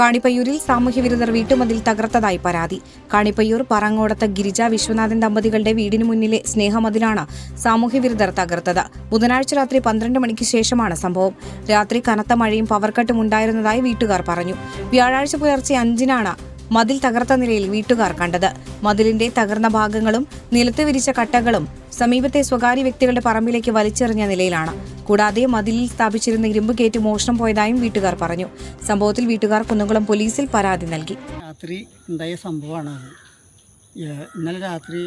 കാണിപ്പയ്യൂരിൽ സാമൂഹ്യവിരുദ്ധർ വീട്ടുമതിൽ തകർത്തതായി പരാതി. കാണിപ്പയ്യൂർ പറങ്ങോടത്ത് ഗിരിജ വിശ്വനാഥൻ ദമ്പതികളുടെ വീടിനു മുന്നിലെ സ്നേഹമതിലാണ് സാമൂഹ്യവിരുദ്ധർ തകർത്തത്. ബുധനാഴ്ച രാത്രി പന്ത്രണ്ട് മണിക്ക് ശേഷമാണ് സംഭവം. രാത്രി കനത്ത മഴയും പവർക്കട്ടും ഉണ്ടായിരുന്നതായി വീട്ടുകാർ പറഞ്ഞു. വ്യാഴാഴ്ച പുലർച്ചെ അഞ്ചിനാണ് മതിൽ തകർത്ത നിലയിൽ വീട്ടുകാർ കണ്ടത്. മതിലിന്റെ തകർന്ന ഭാഗങ്ങളും നിലത്ത് വിരിച്ച കട്ടകളും സമീപത്തെ സ്വകാര്യ വ്യക്തികളുടെ പറമ്പിലേക്ക് വലിച്ചെറിഞ്ഞ നിലയിലാണ്. കൂടാതെ മതിലിൽ സ്ഥാപിച്ചിരുന്ന ഇരുമ്പ് കേറ്റ് മോഷണം പോയതായും വീട്ടുകാർ പറഞ്ഞു. സംഭവത്തിൽ വീട്ടുകാർ കുന്നംകുളം പോലീസിൽ പരാതി നൽകി. രാത്രി ഉണ്ടായ സംഭവമാണ് ഇന്നലെ രാത്രി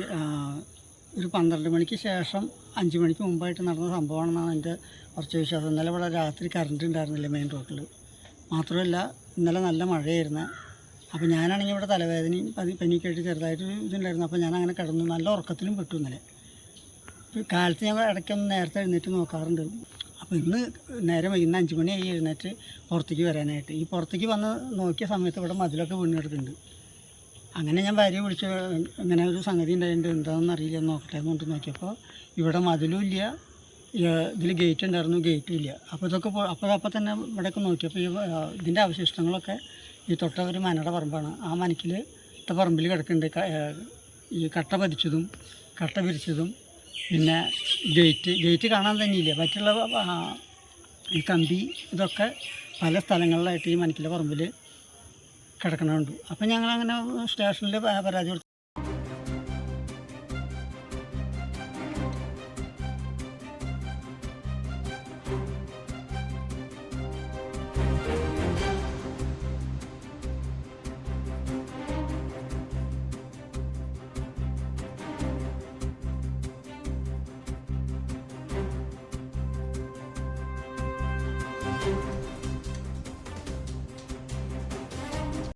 ഒരു പന്ത്രണ്ട് മണിക്ക് ശേഷം അഞ്ച് മണിക്ക് മുമ്പായിട്ട് നടന്ന സംഭവമാണെന്നാണ് എന്റെ കുറച്ച് വിശ്വാസം. ഇന്നലെ ഇവിടെ രാത്രി കറണ്ട് ഉണ്ടായിരുന്നില്ല മെയിൻ റോഡിൽ മാത്രമല്ല ഇന്നലെ നല്ല മഴയായിരുന്നു. അപ്പോൾ ഞാനാണെങ്കിൽ ഇവിടെ തലവേദനയും പനി പനിക്കായിട്ട് ചെറുതായിട്ട് ഇതുണ്ടായിരുന്നു. അപ്പോൾ ഞാൻ അങ്ങനെ കിടന്നു. നല്ല ഉറക്കത്തിലും പെട്ടു ഇന്നലെ. കാലത്ത് ഞാൻ ഇടയ്ക്കൊന്ന് നേരത്തെ എഴുന്നേറ്റ് നോക്കാറുണ്ട്. അപ്പോൾ ഇന്ന് നേരം വൈകുന്ന അഞ്ച് മണിയായി എഴുന്നേറ്റ് പുറത്തേക്ക് വരാനായിട്ട്. ഈ പുറത്തേക്ക് വന്ന് നോക്കിയ സമയത്ത് ഇവിടെ മതിലൊക്കെ വീണ് കിടക്കുന്നുണ്ട് അങ്ങനെ ഞാൻ ഭാര്യ വിളിച്ച് ഇങ്ങനെ ഒരു സംഗതി ഉണ്ടായിട്ടുണ്ട്. എന്താണെന്ന് അറിയില്ല. നോക്കട്ടെ എന്ന് കൊണ്ട് നോക്കിയപ്പോൾ ഇവിടെ മതിലും ഇല്ല. ഇതിൽ ഗേറ്റ് ഉണ്ടായിരുന്നു. ഗേറ്റും ഇല്ല. അപ്പോൾ ഇതൊക്കെ അപ്പോൾ അപ്പോൾ തന്നെ ഇവിടെയൊക്കെ നോക്കിയപ്പോൾ ഇതിന്റെ അവശിഷ്ടങ്ങളൊക്കെ ഈ തൊട്ട ഒരു മനയുടെ പറമ്പാണ്. ആ മനക്കിൽ പറമ്പിൽ കിടക്കുന്നുണ്ട് ഈ കട്ട പതിച്ചതും കട്ട പിരിച്ചതും പിന്നെ ഗേറ്റ് ഗേറ്റ് കാണാൻ തന്നെയില്ല? മറ്റുള്ള ഈ കമ്പി ഇതൊക്കെ പല സ്ഥലങ്ങളിലായിട്ട് ഈ മനക്കിലെ പറമ്പിൽ കിടക്കണുണ്ട് അപ്പം ഞങ്ങളങ്ങനെ സ്റ്റേഷനിൽ പരാതി കൊടുത്തപ്പോൾ